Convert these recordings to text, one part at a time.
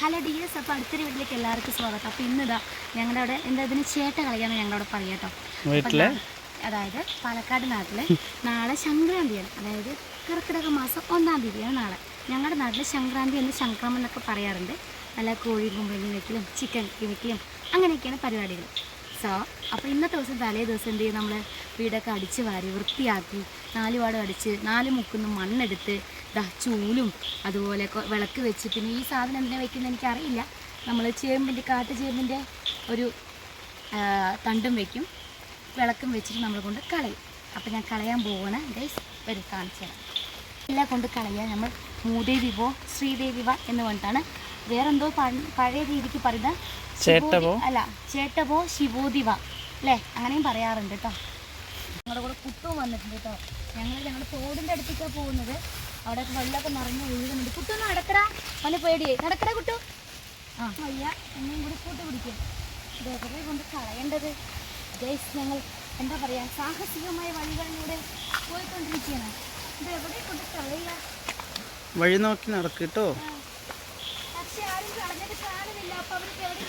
Hello D S അപ്പോൾ അടുത്തൊരു വീട്ടിലേക്ക് എല്ലാവർക്കും സ്വാഗതം. അപ്പോൾ ഇന്നിതാ ഞങ്ങളുടെ അവിടെ എന്താ ഇതിന് ചേട്ട കളിയാന്ന് ഞങ്ങളവിടെ പറയാം കേട്ടോ വീട്ടിലെ? അതായത് പാലക്കാട് നാട്ടിൽ നാളെ സംക്രാന്തിയാണ്. അതായത് കർക്കിടക മാസം ഒന്നാം തീയതിയാണ് നാളെ. ഞങ്ങളുടെ നാട്ടിൽ സംക്രാന്തി എന്ന് സംക്രമം എന്നൊക്കെ പറയാറുണ്ട്. നല്ല കോഴി കുമ്പളങ്ങി വെക്കലും ചിക്കൻ വെക്കലും അങ്ങനെയൊക്കെയാണ് പരിപാടികൾ സോ അപ്പോൾ ഇന്നത്തെ ദിവസം തലേ ദിവസം എന്ത് ചെയ്യും? നമ്മൾ വീടൊക്കെ അടിച്ച് വാരി വൃത്തിയാക്കി നാല് പാടും അടിച്ച് നാല് മുക്കുന്ന മണ്ണെടുത്ത് ദാ ചൂലും അതുപോലെ വിളക്ക് വെച്ച് പിന്നെ ഈ സാധനം എന്തിനാ വെക്കുന്നത് എനിക്കറിയില്ല. നമ്മൾ ചേമ്പിന്റെ കാട്ടു ചേമ്പിന്റെ ഒരു തണ്ടും വെക്കും. വിളക്കും വെച്ചിട്ട് നമ്മൾ കൊണ്ട് കളയും. അപ്പോൾ ഞാൻ കളയാൻ പോവാണ്. ഗൈസ് വരും കാണിച്ചു തരാം. എല്ലാം കൊണ്ട് കളയുക നമ്മൾ മൂദേവി പോ ശ്രീദേവി വ എന്ന് പറഞ്ഞിട്ടാണ്. വേറെന്തോ പഴ- പഴയ രീതിക്ക് പറയുന്ന ചേട്ടപോ? ശിവോതി- അല്ല ചേട്ടവോ ശിവോദിവ. അല്ലേ അങ്ങനെയും പറയാറുണ്ട് കേട്ടോ ഞങ്ങളുടെ കൂടെ കുട്ടും വന്നിട്ടുണ്ട് കേട്ടോ ഞങ്ങൾ ഞങ്ങളുടെ തോടിന്റെ അടുത്തേക്കാണ് പോകുന്നത്. അവിടെ വെള്ളമൊക്കെ നിറഞ്ഞു ഒഴുകുന്നുണ്ട് കുട്ടൊന്ന് നടക്കടാ. വല്ല പേടിയായി. നടക്കടാ കുട്ടു ആ വയ്യ. എന്നെയും കൂടി കൂട്ടി പിടിക്കും. ഇതേപോലെ കൊണ്ട് കളയേണ്ടത്. ഗൈസ് ഞങ്ങൾ എന്താ പറയാ സാഹസികമായ വഴികളിലൂടെ പോയിക്കൊണ്ടിരിക്കുകയാണ്. ഇത് എവിടെ കൊണ്ട് കളയുക. വഴി നോക്കി നടക്കട്ടോ കേട്ടോ പക്ഷെ ആരും കളഞ്ഞിട്ട് കാണുന്നില്ല അപ്പൊ അവർക്ക് എവിടെ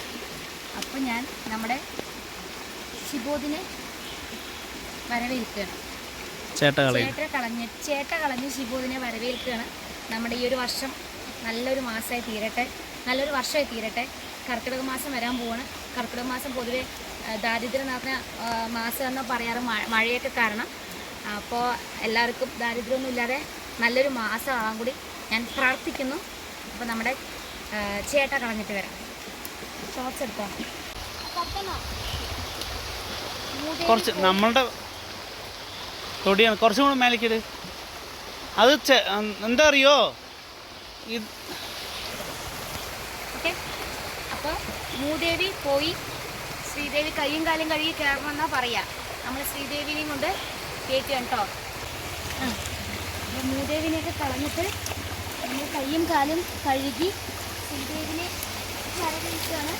അപ്പൊ ഞാൻ നമ്മുടെ ഷിബോദിനെ വരവേൽക്കുകയാണ്. ചേട്ട കളഞ്ഞ് ചേട്ട കളഞ്ഞ് ഷിബോദിനെ വരവേൽക്കുകയാണ്. നമ്മുടെ ഈ ഒരു വർഷം നല്ലൊരു മാസമായി തീരട്ടെ. നല്ലൊരു വർഷമായി തീരട്ടെ. കർക്കിടക മാസം വരാൻ പോവാണ്. കർക്കിടക മാസം പൊതുവെ ദാരിദ്ര്യം നിറഞ്ഞ മാസം എന്ന് പറയാറ് മഴ മഴയൊക്കെ കാരണം. അപ്പോൾ എല്ലാവർക്കും ദാരിദ്ര്യമൊന്നും ഇല്ലാതെ നല്ലൊരു മാസം ആകാൻ കൂടി ഞാൻ പ്രാർത്ഥിക്കുന്നു. അപ്പോൾ നമ്മുടെ ചേട്ട കളഞ്ഞിട്ട് വരാം. ഷോർട്സ് എടുത്തോ? കുറച്ച് നമ്മളുടെ തൊടിയാണ്. കുറച്ചും കൂടെ മേലേക്കിട്. അത് എന്താ അറിയോ? ഇത് അപ്പോൾ മൂദേവി പോയി. ശ്രീദേവി കയ്യും കാലും കഴുകി കയറണമെന്നാ പറയാ. നമ്മൾ ശ്രീദേവിനെയും കൊണ്ട് കയറ്റുകയാണ് കേട്ടോ അപ്പോൾ മൂദേവിനെയൊക്കെ കളഞ്ഞിട്ട് നമ്മൾ കയ്യും കാലും കഴുകി ശ്രീദേവിനെ വരവേൽക്കുകയാണ്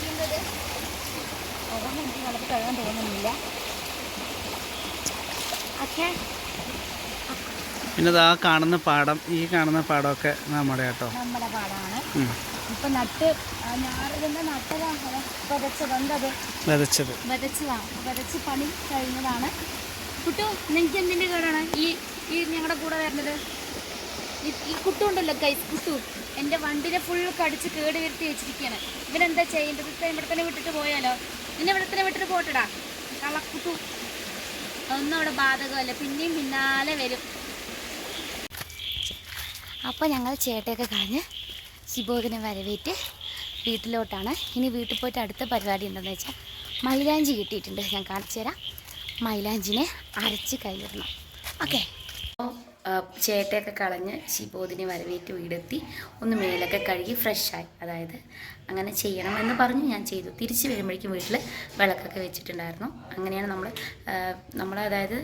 ചെയ്യുന്നത് ഓർമ്മ എനിക്ക് വളരെ കഴുകാൻ തോന്നുന്നില്ല ഓക്കെ പിന്നെ ആ കാണുന്ന പാടം ഈ കാണുന്ന പാടമൊക്കെ നമ്മുടെ കേട്ടോ. നമ്മുടെ പാടമാണ്. ഇപ്പൊ നട്ട് ഞാറിന്റെ നട്ടതാണ് വിതച്ചത് എന്തത് വിതച്ചത്. വിതച്ചതാണ് വിതച്ച് പണി കഴിഞ്ഞതാണ്. കുട്ടു നിങ്ങൾക്ക് എന്തിന്റെ കേടാണ്? ഈ ഈ ഞങ്ങളുടെ കൂടെ വരുന്നത്? ഈ കുട്ടുണ്ടല്ലോ കൈ കുട്ടു. എന്റെ വണ്ടിനെ ഫുൾ കടിച്ച് കേട് വരുത്തി വെച്ചിരിക്കുകയാണ് ഇവനെന്താ ചെയ്യേണ്ടത്? ഇവിടെ തന്നെ വിട്ടിട്ട് പോയാലോ? നിന്നെ ഇവിടെ തന്നെ വിട്ടിട്ട് പോട്ടടാ. കളക്കുട്ടു ഒന്നും അവിടെ ബാധകമല്ല. പിന്നെയും പിന്നാലെ വരും. അപ്പോൾ ഞങ്ങൾ ചേട്ടയൊക്കെ കളഞ്ഞ് ശിബോധനെ വരവേറ്റ് വീട്ടിലോട്ടാണ്. ഇനി വീട്ടിൽ പോയിട്ട് അടുത്ത പരിപാടി എന്താണെന്ന് വെച്ചാൽ മൈലാഞ്ചി കിട്ടിയിട്ടുണ്ട്. ഞാൻ കാണിച്ചു തരാം. മൈലാഞ്ചിനെ അരച്ച് കയ്യിലിടണം. ഓക്കെ. ചേട്ടയൊക്കെ കളഞ്ഞ് ശിബോധിനെ വരവേറ്റ് വീടെത്തി ഒന്ന് മേലൊക്കെ കഴുകി ഫ്രഷായി അതായത് അങ്ങനെ ചെയ്യണം എന്ന് പറഞ്ഞു ഞാൻ ചെയ്തു. തിരിച്ച് വരുമ്പോഴേക്കും വീട്ടിൽ വിളക്കൊക്കെ വെച്ചിട്ടുണ്ടായിരുന്നു. അങ്ങനെയാണ് നമ്മൾ നമ്മൾ അതായത്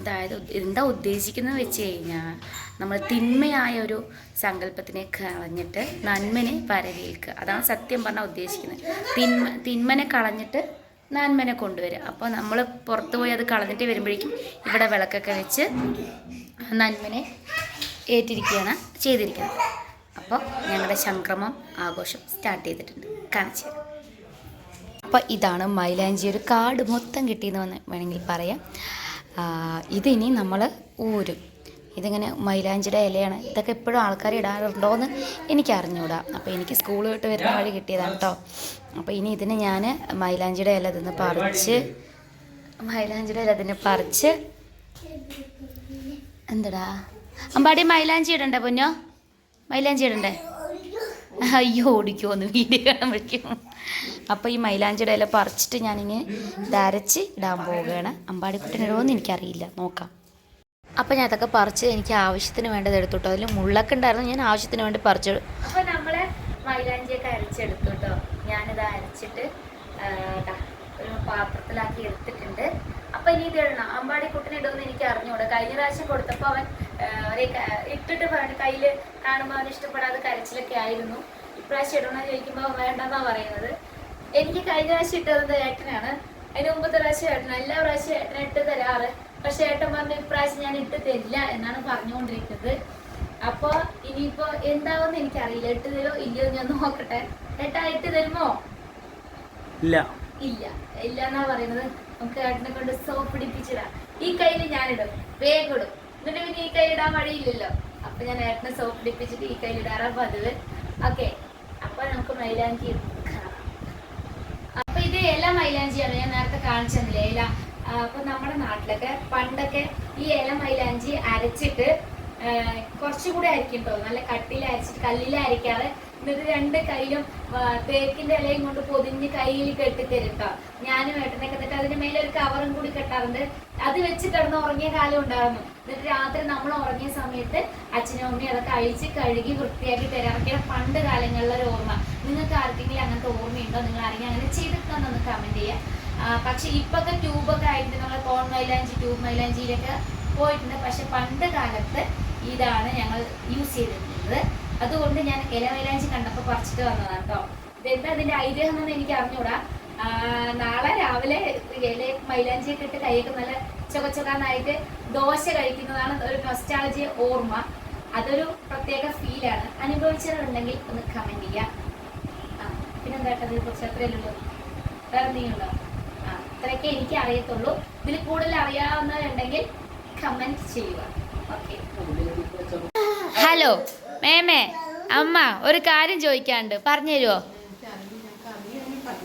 അതായത് എന്താ ഉദ്ദേശിക്കുന്നത് വെച്ച് കഴിഞ്ഞാൽ നമ്മൾ തിന്മയായ ഒരു സങ്കല്പത്തിനെ കളഞ്ഞിട്ട് നന്മനെ വരവേൽക്കുക. അതാണ് സത്യം പറഞ്ഞാൽ ഉദ്ദേശിക്കുന്നത്. തിന്മ തിന്മനെ കളഞ്ഞിട്ട് നന്മനെ കൊണ്ടുവരിക. അപ്പോൾ നമ്മൾ പുറത്ത് പോയി അത് കളഞ്ഞിട്ട് വരുമ്പോഴേക്കും ഇവിടെ വിളക്കൊക്കെ വെച്ച് നന്മനെ ഏറ്റിരിക്കുകയാണ് ചെയ്തിരിക്കുന്നത്. അപ്പോൾ ഞങ്ങളുടെ സംക്രമം ആഘോഷം സ്റ്റാർട്ട് ചെയ്തിട്ടുണ്ട്. കാണിച്ചു അപ്പോൾ ഇതാണ് മൈലാഞ്ചി ഒരു കാട് മൊത്തം കിട്ടിയെന്ന് വേണമെങ്കിൽ പറയാം. ഇതിനി നമ്മൾ ഊരും. ഇതിങ്ങനെ മൈലാഞ്ചിയുടെ ഇലയാണ്. ഇതൊക്കെ എപ്പോഴും ആൾക്കാർ ഇടാറുണ്ടോ എന്ന് എനിക്ക് അറിഞ്ഞുകൂടാ അപ്പോൾ എനിക്ക് സ്കൂൾ വിട്ട് വരുന്ന വഴി കിട്ടിയതാണ് കേട്ടോ അപ്പോൾ ഇനി ഇതിന് ഞാൻ മൈലാഞ്ചിയുടെ ഇല ഇതിന്ന് പറിച്ച് മൈലാഞ്ചിയുടെ ഇല ഇതിന് പറിച്ച് എന്തടാ? അമ്പാടി മൈലാഞ്ചി ഇടണ്ടേ പൊന്നോ? മൈലാഞ്ചി ഇടണ്ടേ? അയ്യോ ഓടിക്കുമോന്ന് വീഡിയോ കാണുമ്പോഴേക്കും അപ്പോൾ ഈ മൈലാഞ്ചിയുടെ ഇല പറിച്ചിട്ട് ഞാനിങ്ങനെ ഇതരച്ച് ഇടാൻ പോവുകയാണ്. അമ്പാടിക്കുട്ടനിടുമോയെന്ന് എനിക്കറിയില്ല. നോക്കാം. അപ്പം ഞാൻ അതൊക്കെ പറിച്ച് എനിക്ക് ആവശ്യത്തിന് വേണ്ടത് എടുത്തു അതിൽ മുള്ളൊക്കെ ഉണ്ടായിരുന്നു. ഞാൻ ആവശ്യത്തിന് വേണ്ടി പറിച്ചു അപ്പോൾ നമ്മൾ മൈലാഞ്ചിയൊക്കെ അരച്ചെടുത്തു കേട്ടോ. ഞാനിത് അരച്ചിട്ട് ഒരു പാത്രത്തിലാക്കി എടുത്തിട്ടുണ്ട്. അപ്പോൾ ഇനി ഇത് ഇടണം. അമ്പാടി കുട്ടനിടുമെന്ന് എനിക്ക് അറിഞ്ഞൂടെ. കഴിഞ്ഞ പ്രാവശ്യം കൊടുത്തപ്പോ അവൻ ഇട്ടിട്ട് പറഞ്ഞു കയ്യിൽ കാണുമ്പോൾ അവൻ ഇഷ്ടപ്പെടാതെ കരച്ചിലൊക്കെ ആയിരുന്നു. ഇപ്രാവശ്യം ഇടണമെന്ന് ചോദിക്കുമ്പോൾ അവൻ വേണ്ടെന്നാ പറയുന്നത്. എനിക്ക് കഴിഞ്ഞ പ്രാവശ്യം ഇട്ടത് ഏട്ടനാണ്. അതിന് മുമ്പത്തെ പ്രാവശ്യം ഏട്ടന. എല്ലാ പ്രാവശ്യം ഏട്ടനെ ഇട്ട് തരാറ്. പക്ഷെ ഏട്ടൻ പറഞ്ഞു ഇപ്രാവശ്യം ഞാൻ ഇട്ട് തരില്ല എന്നാണ് പറഞ്ഞുകൊണ്ടിരിക്കുന്നത്. അപ്പൊ ഇനിയിപ്പോ എന്താവെന്ന് എനിക്കറിയില്ല. ഇട്ട് തരുമോ ഇല്ലയോ ഞാൻ നോക്കട്ടെ. ഏട്ടാ ഇട്ട് തരുമോ? ഇല്ല. ഇല്ല. ഇല്ല എന്നാ പറയുന്നത്? നമുക്ക് ഏട്ടനെ കൊണ്ട് സോപ്പ് പിടിപ്പിച്ചിടാം ഈ കയ്യിൽ ഞാനിടും. വേഗം ഇടും. എന്നിട്ട് പിന്നെ ഈ കൈ ഇടാൻ വഴിയില്ലല്ലോ. അപ്പൊ ഞാൻ ഏട്ടനെ സോപ്പ് പിടിപ്പിച്ചിട്ട് ഈ കയ്യിൽ ഇടാറാ പതിവ്. ഓക്കെ. അപ്പൊ നമുക്ക് മൈലാഞ്ചി അപ്പൊ ഇത് ഇല മൈലാഞ്ചിയാണ്. ഞാൻ നേരത്തെ കാണിച്ചു തന്നില്ലേ ഇല അപ്പൊ നമ്മുടെ നാട്ടിലൊക്കെ പണ്ടൊക്കെ ഈ ഇല മൈലാഞ്ചി അരച്ചിട്ട് കുറച്ചുകൂടി അരിക്കും കേട്ടോ നല്ല കട്ടിയിൽ അരച്ചിട്ട് കല്ലിൽ അരയ്ക്കാതെ എന്നിട്ട് രണ്ട് കൈയിലും തേക്കിന്റെ ഇലയും കൊണ്ട് പൊതിഞ്ഞ് കയ്യിൽ കെട്ടി കേട്ടോ ഞാനും ഏട്ടനൊക്കെ എന്നിട്ട് അതിന് മേലെ ഒരു കവറും കൂടി കെട്ടാറുണ്ട്. അത് വെച്ച് കിടന്ന് ഉറങ്ങിയ കാലം ഉണ്ടായിരുന്നു എന്നിട്ട് രാത്രി നമ്മൾ ഉറങ്ങിയ സമയത്ത് അച്ഛനും അമ്മയും അതൊക്കെ അഴിച്ച് കഴുകി വൃത്തിയാക്കി തരാറൊക്കെയാണ് പണ്ട് കാലങ്ങളിലെ ഒരു ഓർമ്മ. നിങ്ങൾക്ക് ആർക്കെങ്കിലും അങ്ങനത്തെ ഓർമ്മയുണ്ടോ? നിങ്ങൾ ആരെങ്കിലും അങ്ങനെ ചെയ്തിട്ടുണ്ടെന്ന് കമന്റ് ചെയ്യാം. പക്ഷെ ഇപ്പൊക്കെ ട്യൂബൊക്കെ ആയിട്ട് നമ്മൾ കോൺ മൈലാഞ്ചി ട്യൂബ് മൈലാഞ്ചിയിലൊക്കെ പോയിട്ടുണ്ട്. പക്ഷെ പണ്ട് കാലത്ത് ഇതാണ് ഞങ്ങൾ യൂസ് ചെയ്തിരുന്നത് അതുകൊണ്ട് ഞാൻ ഇല മൈലാഞ്ചി കണ്ടപ്പോൾ പറിച്ചിട്ട് വന്നതാണ് കേട്ടോ ഇതെന്താ അതിന്റെ ഐതിഹ്യം എന്നൊന്നും എനിക്ക് അറിഞ്ഞൂടാ നാളെ രാവിലെ ഇല മൈലാഞ്ചിയൊക്കെ ഇട്ട് കൈയൊക്കെ നല്ല ചൊക്കച്ചൊക്കാന്നായിട്ട് ദോശ കഴിക്കുന്നതാണ് ഒരു നൊസ്റ്റാളജി ഓർമ്മ. അതൊരു പ്രത്യേക ഫീലാണ് അനുഭവിച്ചവരുണ്ടെങ്കിൽ ഒന്ന് കമന്റ് ചെയ്യാം. ആ, പിന്നെന്താ ഇതിനെ കുറിച്ച് അത്രയല്ലേ ഉള്ളൂ. വേറെ എന്തെങ്കിലും ആ ഇത്രയൊക്കെ എനിക്ക് അറിയത്തുള്ളൂ. ഇതിൽ കൂടുതൽ അറിയാവുന്നവരുണ്ടെങ്കിൽ കമന്റ് ചെയ്യുക. Okay hello. മേമേ അമ്മ ഒരു കാര്യം ചോദിക്കാണ്ട് പറഞ്ഞു തരുമോ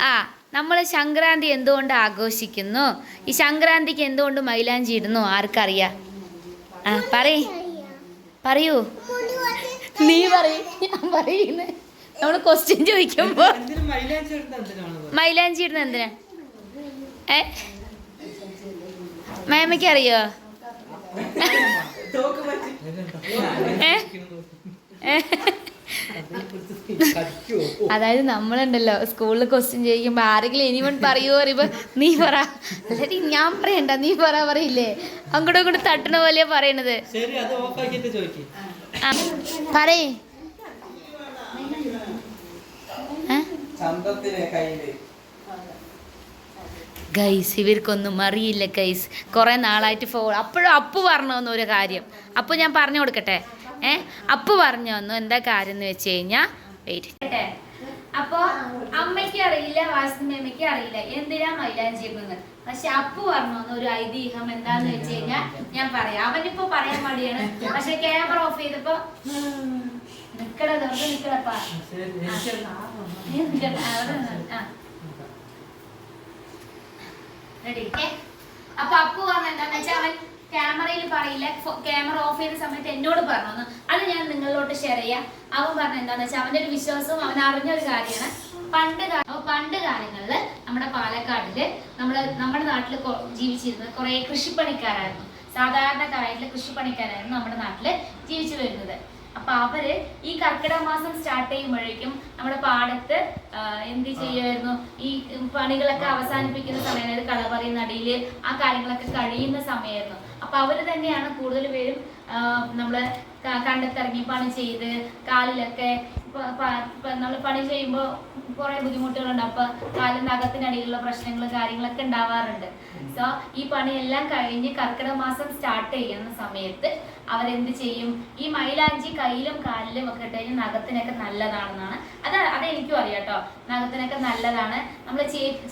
ആ നമ്മൾ സംക്രാന്തി എന്തുകൊണ്ട് ആഘോഷിക്കുന്നു? ഈ സംക്രാന്തിക്ക് എന്തുകൊണ്ട് മൈലാഞ്ചി ഇടുന്നു? ആർക്കറിയാ. ആ പറയ. പറയൂ. നീ പറയ്. ഞാൻ പറയുന്നേ. നമ്മൾ ക്വസ്റ്റ്യൻ ചോദിക്കുമ്പോ മൈലാഞ്ചി ഇടുന്ന എന്തിനാ? ഏ? മേമയ്ക്ക് അറിയോ? ഏ? അതായത് നമ്മളുണ്ടല്ലോ സ്കൂളിൽ ക്വസ്റ്റ്യൻ ചോദിക്കുമ്പോൾ ആരെങ്കിലും എനിവൺ പറയുമോ അറിയുമ്പോ നീ പറ. അല്ലാതെ ഞാൻ പറയണ്ട നീ പറ പറയില്ലേ? അങ്ങോട്ടും ഇങ്ങോട്ടും തട്ടണ പോലെയാ പറയണത്. പറയേ. ഗൈസ് ഇവർക്കൊന്നും അറിയില്ല ഗൈസ് കുറേ നാളായിട്ട് ഫോൺ അപ്പോഴും അപ്പു പറഞ്ഞു തന്നു ഒരു കാര്യം. അപ്പു ഞാൻ പറഞ്ഞു കൊടുക്കട്ടെ? ഏ? അപ്പ പറഞ്ഞു തന്നു എന്താ കാര്യം എന്ന് വെച്ച് കഴിഞ്ഞാൽ വെയിറ്റ് അപ്പോ അമ്മയ്ക്ക് അറിയില്ല വാസുമേമ്മയ്ക്ക് അറിയില്ല. എന്തിനാ മൈലാഞ്ചി ചെയ്യുന്നത് പക്ഷെ അപ്പു പറഞ്ഞു ഒരു ഐതിഹ്യം എന്താന്ന് വെച്ച് കഴിഞ്ഞാൽ ഞാൻ പറയാം. അവനിപ്പോ പറയാൻ മടിയാണ്. പക്ഷെ ക്യാമറ ഓഫ് ചെയ്തപ്പോ റെഡി. അപ്പൊ അപ്പു പറഞ്ഞ എന്താന്ന് വെച്ചാൽ അവൻ ക്യാമറയിൽ പറയില്ല. ക്യാമറ ഓഫ് ചെയ്യുന്ന സമയത്ത് എന്നോട് പറഞ്ഞു അത് ഞാൻ നിങ്ങളിലോട്ട് ഷെയർ ചെയ്യാം. അവൻ പറഞ്ഞ എന്താണെന്ന് വെച്ചാൽ അവന്റെ ഒരു വിശ്വാസവും അവൻ അറിഞ്ഞ ഒരു കാര്യമാണ്. പണ്ട് പണ്ട് കാലങ്ങളിൽ നമ്മുടെ പാലക്കാടിൽ നമ്മൾ നമ്മുടെ നാട്ടിൽ ജീവിച്ചിരുന്നത് കുറെ കൃഷിപ്പണിക്കാരായിരുന്നു. സാധാരണക്കാരായിട്ടുള്ള കൃഷിപ്പണിക്കാരായിരുന്നു നമ്മുടെ നാട്ടിൽ ജീവിച്ചു വരുന്നത്. അപ്പൊ അവർ ഈ കർക്കിടക മാസം സ്റ്റാർട്ട് ചെയ്യുമ്പോഴേക്കും നമ്മുടെ പാടത്ത് എന്ത് ചെയ്യുമായിരുന്നു ഈ പണികളൊക്കെ അവസാനിപ്പിക്കുന്ന സമയം അതായത് കളപറി നടിയിൽ ആ കാര്യങ്ങളൊക്കെ കഴിയുന്ന സമയമായിരുന്നു. അപ്പൊ അവർ തന്നെയാണ് കൂടുതൽ പേരും ആ, നമ്മൾ ക- കണ്ടത്തിറങ്ങി പണി ചെയ്ത് കാലിലൊക്കെ നമ്മൾ പണി ചെയ്യുമ്പോൾ കുറെ ബുദ്ധിമുട്ടുകളുണ്ട്. അപ്പൊ കാലിന്റെ അകത്തിനടിയിലുള്ള പ്രശ്നങ്ങൾ കാര്യങ്ങളൊക്കെ ഉണ്ടാവാറുണ്ട്. സോ ഈ പണിയെല്ലാം കഴിഞ്ഞ് കർക്കിടക മാസം സ്റ്റാർട്ട് ചെയ്യുന്ന സമയത്ത് അവരെന്ത് ചെയ്യും? ഈ മൈലാഞ്ചി കയ്യിലും കാലിലും ഒക്കെ ഇട്ട് കഴിഞ്ഞാൽ നഖത്തിനൊക്കെ നല്ലതാണെന്നാണ്. അത് അതെനിക്കും അറിയാം കേട്ടോ. നഖത്തിനൊക്കെ നല്ലതാണ്. നമ്മൾ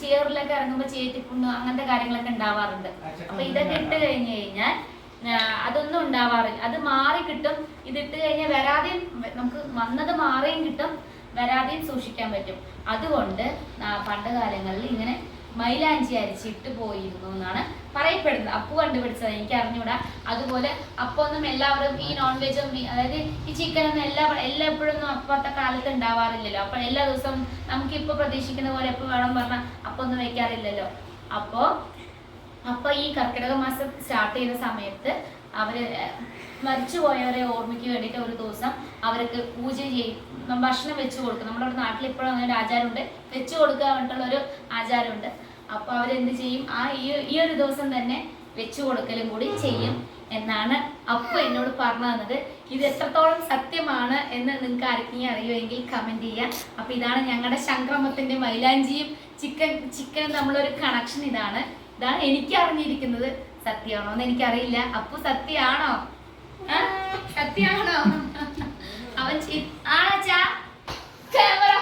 ചേറിലൊക്കെ ഇറങ്ങുമ്പോൾ ചേറ്റിപ്പുണ്ണു അങ്ങനത്തെ കാര്യങ്ങളൊക്കെ ഉണ്ടാവാറുണ്ട്. അപ്പൊ ഇതൊക്കെ ഇട്ട് കഴിഞ്ഞു കഴിഞ്ഞാൽ അതൊന്നും ഉണ്ടാവാറില്ല. അത് മാറി കിട്ടും. ഇതിട്ട് കഴിഞ്ഞാൽ വരാതെയും നമുക്ക് വന്നത് മാറിയും കിട്ടും. വരാതെയും സൂക്ഷിക്കാൻ പറ്റും. അതുകൊണ്ട് പണ്ട് കാലങ്ങളിൽ ഇങ്ങനെ മൈലാഞ്ചി അരിച്ചിട്ട് പോയിരുന്നു എന്നാണ് പറയപ്പെടുന്നത്. അപ്പു കണ്ടുപിടിച്ചത്. എനിക്ക് അറിഞ്ഞൂടാ. അതുപോലെ അപ്പൊന്നും എല്ലാവരും ഈ നോൺ വെജും അതായത് ഈ ചിക്കൻ ഒന്നും എല്ലാ എല്ലാ എപ്പോഴൊന്നും അപ്പത്തെ കാലത്ത് ഉണ്ടാവാറില്ലല്ലോ. അപ്പൊ എല്ലാ ദിവസവും നമുക്ക് ഇപ്പൊ പ്രതീക്ഷിക്കുന്ന പോലെ എപ്പോൾ വേണം പറഞ്ഞാൽ അപ്പൊന്നും വെക്കാറില്ലല്ലോ. അപ്പോ അപ്പൊ ഈ കർക്കിടക മാസം സ്റ്റാർട്ട് ചെയ്യുന്ന സമയത്ത് അവർ മരിച്ചുപോയവരെ ഓർമ്മയ്ക്ക് വേണ്ടിയിട്ട് ഒരു ദിവസം അവർക്ക് പൂജ ചെയ്യും. ഭക്ഷണം വെച്ചു കൊടുക്കും. നമ്മുടെ ഇവിടെ നാട്ടിൽ ഇപ്പോഴും അങ്ങനെ ഒരു ആചാരമുണ്ട്. വെച്ചു കൊടുക്കുക പറഞ്ഞിട്ടുള്ള ഒരു ആചാരമുണ്ട്. അപ്പൊ അവരെന്ത് ചെയ്യും? ആ ഈ ഒരു ദിവസം തന്നെ വെച്ചു കൊടുക്കലും കൂടി ചെയ്യും എന്നാണ് അപ്പു എന്നോട് പറഞ്ഞു തന്നത്. ഇത് എത്രത്തോളം സത്യമാണ് എന്ന് നിങ്ങൾക്ക് ആർക്കെങ്കിലും അറിയുമെങ്കിൽ കമന്റ് ചെയ്യാം. അപ്പൊ ഇതാണ് ഞങ്ങളുടെ സംക്രമത്തിന്റെ മൈലാഞ്ചിയും ചിക്കൻ ചിക്കനും നമ്മളൊരു കണക്ഷൻ ഇതാണ്. ഇതാണ് എനിക്ക് അറിഞ്ഞിരിക്കുന്നത് സത്യമാണോ എന്ന് എനിക്കറിയില്ല. അപ്പു സത്യമാണോ? സത്യമാണോ? അവൻ ആണച്ചാ? ക്യാമറ.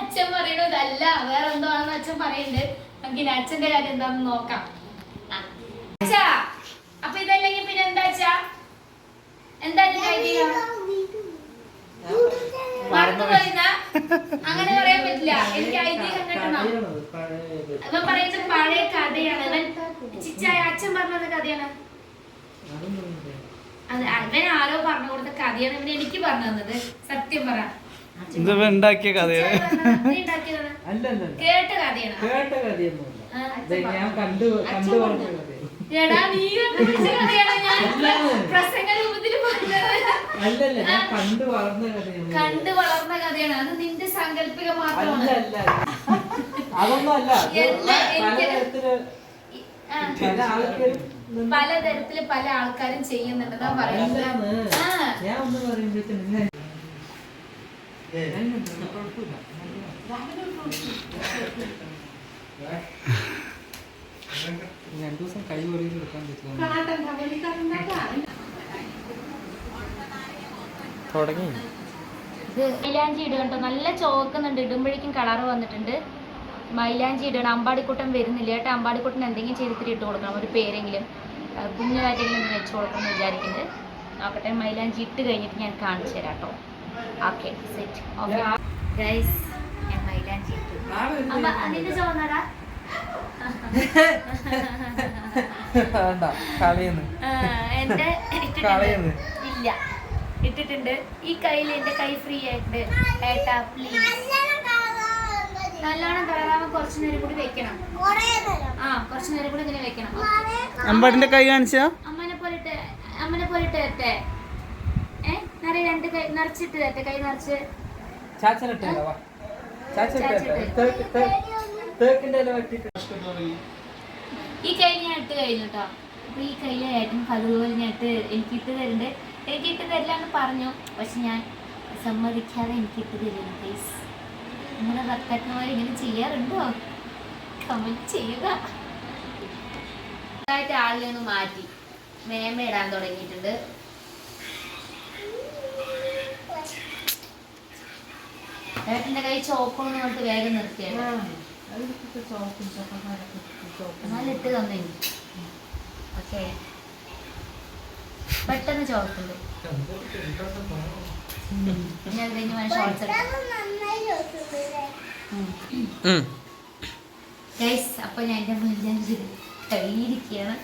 അച്ഛൻ പറയണതല്ല. വേറെ എന്തോ ആണെന്ന് അച്ഛൻ പറയുന്നുണ്ട് നമുക്ക് അച്ഛന്റെ കാര്യം എന്താണെന്ന് നോക്കാം. അച്ഛാ അപ്പൊ ഇതല്ലെങ്കിൽ പിന്നെ എന്താ അച്ഛാ? എന്താ ഇതിന്റെ മറന്നുപോയിന്നാ അങ്ങനെ പറയാൻ പറ്റില്ല. എനിക്ക് ഐതിഹ്യം കിട്ടണം പറയുന്നത് പഴയ കഥയാണ്. അവൻ ചിച്ചായ അച്ഛൻ പറഞ്ഞ കഥയാണ്. അത് അവൻ ആരോ പറഞ്ഞു കൊടുത്ത കഥയാണ് ഇവൻ എനിക്ക് പറഞ്ഞു തന്നത്. സത്യം പറ. ഉണ്ടാക്കിയ കഥയാണ്. കേട്ട കഥയാണ്. കേട്ട കഥയൊന്നുമില്ല. ഞാൻ കണ്ടു കണ്ടു എടാ നീ കണ്ടുപിടിച്ച കഥയാണ്? ഞാൻ പ്രസംഗ രൂപത്തിൽ അല്ലല്ല ഞാൻ കണ്ടു വളർന്ന കഥയാണ്. കണ്ടു വളർന്ന കഥയാണ്. അത് നിന്റെ സങ്കല്പിക മാത്രമാണ് പലതരത്തിൽ പല ആൾക്കാരും ആൾക്കാരും ചെയ്യുന്നുണ്ടെന്നാ പറയുന്നത്. ഞാൻ ഒന്ന് പറയുമ്പോഴത്തേനും കുഴപ്പമില്ല. രണ്ടു ദിവസം കൈ പൊറിയിൽ എടുക്കാൻ പറ്റില്ല. തുടങ്ങി. ഇത് മൈലാഞ്ചി ഇടുകണ്ടോ കേട്ടോ. നല്ല ചോക്കുന്നുണ്ട്. ഇടുമ്പോഴേക്കും കളറ് വന്നിട്ടുണ്ട്. മൈലാഞ്ചി ഇടണം അമ്പാടിക്കുട്ടൻ വരുന്നില്ല കേട്ടോ. അമ്പാടിക്കുട്ടൻ എന്തെങ്കിലും ചെയ്തിട്ട് ഇട്ട് കൊടുക്കണം. ഒരു പേരെങ്കിലും. ആ, കുഞ്ഞുകാറ്റെങ്കിലും വെച്ച് കൊടുക്കണം എന്ന് വിചാരിക്കുന്നുണ്ട്. നോക്കട്ടെ മൈലാഞ്ചി ഇട്ട് കഴിഞ്ഞിട്ട് ഞാൻ കാണിച്ചു തരാം കേട്ടോ. Okay set okay. ഗൈസ് ഞാൻ മൈലാഞ്ചി ഇട്ടു. അപ്പൊ അതിന്റെ ചോന്നടാ വേണ്ട കളയുന്നു. എന്റെ കളയുന്നു. ഇല്ല. ഇട്ടിട്ടുണ്ട്. ഈ കയ്യിൽ എന്റെ കൈ ഫ്രീ ആയിട്ടുണ്ട്. ഏട്ടാ പ്ലീസ് നല്ലോണം കളറാവാൻ കുറച്ചു നേരം കൂടി വെക്കണം. ആ കുറച്ചു നേരം കൂടി ഇങ്ങനെ വെക്കണം. അമ്പാടിന്റെ കൈ കാണിച്ചോ? അമ്മനെ പോലെ അമ്മനെ പോലെ ഇട്ട് തരട്ടെ. ഏ നിറയെ രണ്ട് കൈ നിറച്ചിട്ട് തരട്ടെ. കൈ നിറച്ച്. ചാച്ചനിട്ടില്ല വാ ചാച്ചനിട്ട് തേക്കിന്റെ ഇല വെട്ടിട്ട് ഈ കയ്യിൽ ഞാൻ ഇട്ട് കഴിഞ്ഞു കേട്ടോ അപ്പൊ ഈ കയ്യിലെ ഏട്ടൻ അതുപോലെ ഞാൻ ഇട്ട് എനിക്ക് ഇട്ട് തരുന്നുണ്ട് എനിക്ക് ഇട്ട് തരില്ല എന്ന് പറഞ്ഞു. പക്ഷെ ഞാൻ സമ്മതിക്കാതെ എനിക്ക് ഇട്ട് തരുന്നു പ്ലീസ് നമ്മുടെ ഭർത്താക്കന്മാർ ഇങ്ങനെ ചെയ്യാറുണ്ടോ? കമന്റ് ചെയ്യുക. ആയിട്ട് ആളിനെ ഒന്ന് മാറ്റി. മേമ ഇടാൻ തുടങ്ങിയിട്ടുണ്ട്. ഏട്ടന്റെ കൈ ചോക്കോന്ന് പറഞ്ഞിട്ട് വേഗം നിർത്തിയാണ് എന്നാലിട്ട് തന്നെ ഓക്കെ. പെട്ടെന്ന് ചോർത്തുണ്ട്. അത് കഴിഞ്ഞ് ഷോർട്സ് ഗൈസ് അപ്പൊ ഞാൻ എന്റെ മുന്നിൽ കഴിഞ്ഞിരിക്കുകയാണ്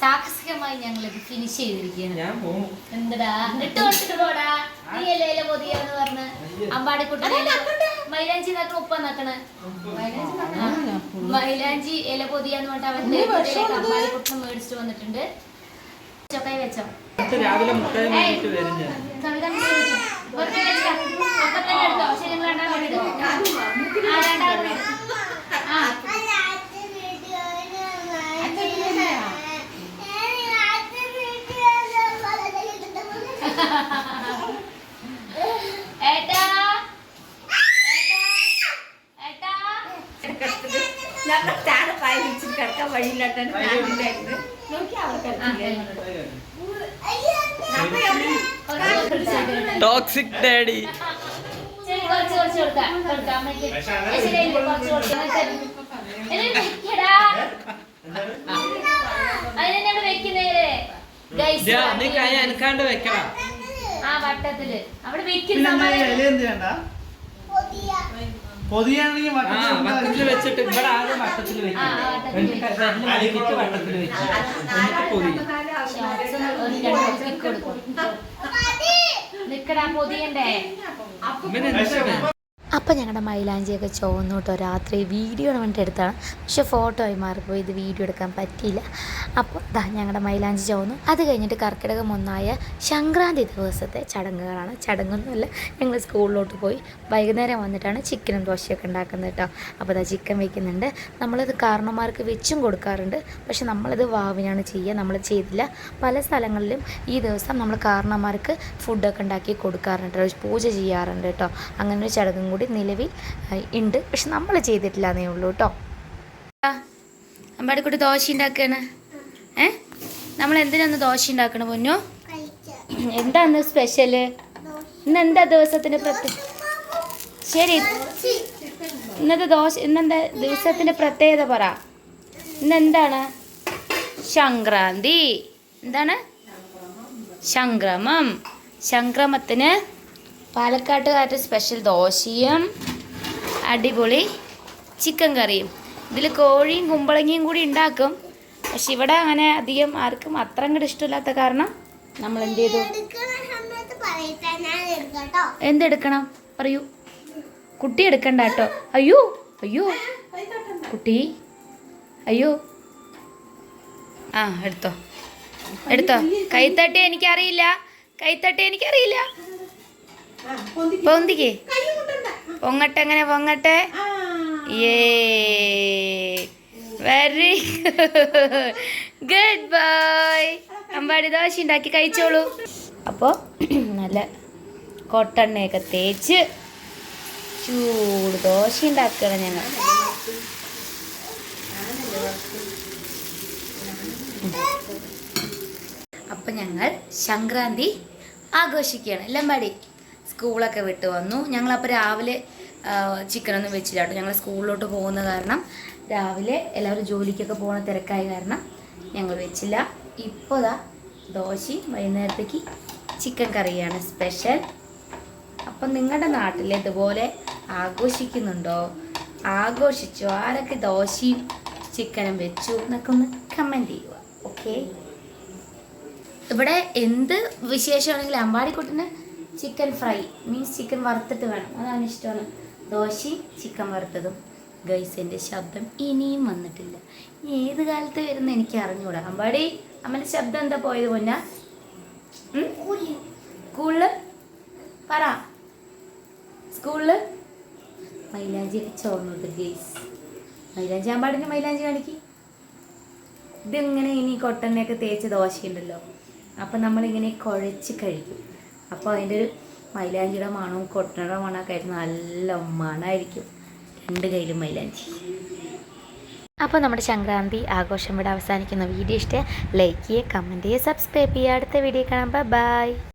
സാഹസികമായി ഞങ്ങൾ ഇത് ഫിനിഷ് ചെയ്തിരിക്കുകയാണ്. ഞാൻ പോകും എന്തടാ? ഇട്ട് കൊടുത്തിട്ട് പോടാ. നീ അല്ലേ പൊതിയാന്ന് പറഞ്ഞ് അമ്പാടിക്കുട്ടൻ മൈലാഞ്ചി നട്ട ഉപ്പ നക്കണ് മൈലാഞ്ചി ഇല പൊതിയാന്ന് പറഞ്ഞിട്ട് അവന്റെ മേടിച്ചിട്ട് വന്നിട്ടുണ്ട്. ചൊക്കായി വെച്ചോ? രാവിലെ മുട്ടായി വേണ്ടിട്ട് വരും ഞാൻ കവിത വെറുതെ വെച്ചോ. ഒപ്പം തന്നെ എടുത്തോ ശരി നിങ്ങൾ രണ്ടാമത് ഇട്. ആ രണ്ടാമത് ഇട്. ആ ഏട്ടാ ഏട്ടാ ഏട്ടാ നമ്മൾ താഴെ പായ വിളിച്ചിട്ട് കിടക്കാൻ വഴിയില്ലാട്ടാണ് ഞാൻ ഉണ്ടായിരുന്നത് നോക്കി അവർ ആ, കിടക്കില്ലേ കുറച്ച് ടോക്സിക് ഡാഡി ശരി, കുറച്ച് കുറച്ച് കൊടുക്കാം കൊടുക്കാം അമ്മയ്ക്ക് ഏ, ശരി ഇല്ല, കുറച്ച് കൊടുക്കാം എന്നിട്ട് വഴിയില്ലാത്ത അതിനെന്നോട് വെക്കുന്നേരെ ഗൈസ് നീ കൈ അനക്കാണ്ട് വെക്കണം ആ വട്ടത്തിൽ. അവിടെ വെക്കുന്ന പൊതിയാണെങ്കിൽ ആ വട്ടത്തിൽ വെച്ചിട്ട് ഇവിടെ ആദ്യം വട്ടത്തിൽ വെക്കും വട്ടത്തിൽ എന്നിട്ട് വെക്കും എന്നിട്ട് പൊതിയും നിക്കടാ പൊതിയണ്ടേ ഇവന് എന്താണ് അപ്പം ഞങ്ങളുടെ മൈലാഞ്ചിയൊക്കെ ചോന്നു കേട്ടോ രാത്രി. വീഡിയോ വേണ്ടി എടുത്താണ്. പക്ഷെ ഫോട്ടോ ആയി മാറിപ്പോയി. ഇത് വീഡിയോ എടുക്കാൻ പറ്റിയില്ല. അപ്പോൾ ദാ ഞങ്ങളുടെ മൈലാഞ്ചി ചോന്നു അത് കഴിഞ്ഞിട്ട് കർക്കിടകം ഒന്നായ സംക്രാന്തി ദിവസത്തെ ചടങ്ങുകളാണ്. ചടങ്ങൊന്നുമല്ല ഞങ്ങൾ സ്കൂളിലോട്ട് പോയി വൈകുന്നേരം വന്നിട്ടാണ് ചിക്കനും ദോശയൊക്കെ ഉണ്ടാക്കുന്നത് കേട്ടോ. അപ്പോൾ ദാ ചിക്കൻ വെക്കുന്നുണ്ട്. നമ്മളിത് കാരണന്മാർക്ക് വെച്ചും കൊടുക്കാറുണ്ട്. പക്ഷെ നമ്മളിത് വാവിനാണ് ചെയ്യുക. നമ്മൾ ചെയ്തില്ല. പല സ്ഥലങ്ങളിലും ഈ ദിവസം നമ്മൾ കാരണന്മാർക്ക് ഫുഡൊക്കെ ഉണ്ടാക്കി കൊടുക്കാറുണ്ട്. പൂജ ചെയ്യാറുണ്ട് കേട്ടോ. അങ്ങനെ ഒരു ചടങ്ങും കൂടി നിലവിൽ ഉണ്ട്. പക്ഷെ നമ്മൾ ചെയ്തിട്ടില്ല എന്നേ ഉള്ളൂ കേട്ടോ. അമ്പാടിക്കൂട്ട് ദോശ ഉണ്ടാക്കുകയാണ് ഏ? നമ്മൾ എന്തിനാന്ന് ദോശ ഉണ്ടാക്കണ പൊന്നു? എന്താന്ന് സ്പെഷ്യൽ ഇന്ന് എന്താ ദിവസത്തിന്റെ പ്രത്യേക ശരി. ഇന്നത്തെ ദോശ ഇന്നെന്താ ദിവസത്തിന്റെ പ്രത്യേകത പറ. ഇന്ന് എന്താണ്? സംക്രാന്തി. എന്താണ്? സംക്രമം. സംക്രമത്തിന് പാലക്കാട്ടുകാരുടെ സ്പെഷ്യൽ ദോശയും അടിപൊളി ചിക്കൻ കറിയും. ഇതിൽ കോഴിയും കുമ്പളങ്ങിയും കൂടി ഉണ്ടാക്കും. പക്ഷെ ഇവിടെ അങ്ങനെ അധികം ആർക്കും അത്ര അങ്ങോട്ട് ഇഷ്ടമില്ലാത്ത കാരണം നമ്മൾ എന്ത് ചെയ്തു? എന്തെടുക്കണം? പറയൂ. കുട്ടി എടുക്കണ്ട കേട്ടോ. അയ്യോ അയ്യോ. കുട്ടി അയ്യോ. ആ എടുത്തോ. എടുത്തോ. കൈത്തട്ടി എനിക്കറിയില്ല. കൈത്തട്ടി എനിക്കറിയില്ല. പൊന്തിക്കേ. പൊങ്ങട്ടെ എങ്ങനെ പൊങ്ങട്ടെ. ഏ very good bye Ambadi dosa ഉണ്ടാക്കി കഴിച്ചോളൂ. അപ്പോൾ നല്ല കൊട്ടെണ്ണയൊക്കെ തേച്ച് ചൂട് ദോശ ഉണ്ടാക്കണം ഞങ്ങൾ. അപ്പം ഞങ്ങൾ സംക്രാന്തി ആഘോഷിക്കുകയാണ്. എല്ലമ്പാടി സ്കൂളൊക്കെ വിട്ട് വന്നു. ഞങ്ങളപ്പോൾ രാവിലെ ചിക്കനൊന്നും വെച്ചില്ല കേട്ടോ. ഞങ്ങൾ സ്കൂളിലോട്ട് പോകുന്ന കാരണം രാവിലെ എല്ലാവരും ജോലിക്കൊക്കെ പോകുന്ന തിരക്കായ കാരണം ഞങ്ങൾ വെച്ചില്ല. ഇപ്പോൾ ദാ ദോശയും വൈകുന്നേരത്തേക്ക് ചിക്കൻ കറിയാണ് സ്പെഷ്യൽ അപ്പം നിങ്ങളുടെ നാട്ടിൽ ഇതുപോലെ ആഘോഷിക്കുന്നുണ്ടോ? ആഘോഷിച്ചു? ആരൊക്കെ ദോശയും ചിക്കനും വെച്ചു? എന്നൊക്കെ ഒന്ന് കമന്റ് ചെയ്യുക. ഓക്കെ ഇവിടെ എന്ത് വിശേഷമാണെങ്കിലും അമ്പാടിക്കുട്ടിന് ചിക്കൻ ഫ്രൈ മീൻസ് ചിക്കൻ വറുത്തിട്ട് വേണം. അതാണ് ഇഷ്ടമാണ്. ദോശയും ചിക്കൻ വറുത്തതും. ഗൈസ് എന്റെ ശബ്ദം ഇനിയും വന്നിട്ടില്ല. ഇനി ഏത് കാലത്ത് വരുന്ന എനിക്ക് അറിഞ്ഞൂടാ. അമ്പാടി അമ്മന്റെ ശബ്ദം എന്താ പോയത് പൊന്ന? സ്കൂളിൽ. പറ. സ്കൂളിൽ? മൈലാഞ്ചി ചോർന്നത് ഗൈസ്. മൈലാഞ്ചി അമ്പാടിന് മൈലാഞ്ചി കാണിക്ക്. ഇതിങ്ങനെ ഇനി കൊട്ടനെയൊക്കെ തേച്ച് ദോശയുണ്ടല്ലോ. അപ്പം നമ്മളിങ്ങനെ കുഴച്ച് കഴിക്കും. അപ്പോൾ അതിന്റെ ഒരു മൈലാഞ്ചിയുടെ മണവും കൊട്ടനയുടെ മണമൊക്കെ ആയിട്ട് നല്ല മണമായിരിക്കും. രണ്ട് കയ്യിലും മൈലാഞ്ചി. അപ്പോൾ നമ്മുടെ സംക്രാന്തി ആഘോഷം ഇവിടെ അവസാനിക്കുന്ന. വീഡിയോ ഇഷ്ടം ലൈക്ക് ചെയ്യുക കമന്റ് ചെയ്യുക സബ്സ്ക്രൈബ് ചെയ്യുക. അടുത്ത വീഡിയോ കാണാം. ബൈ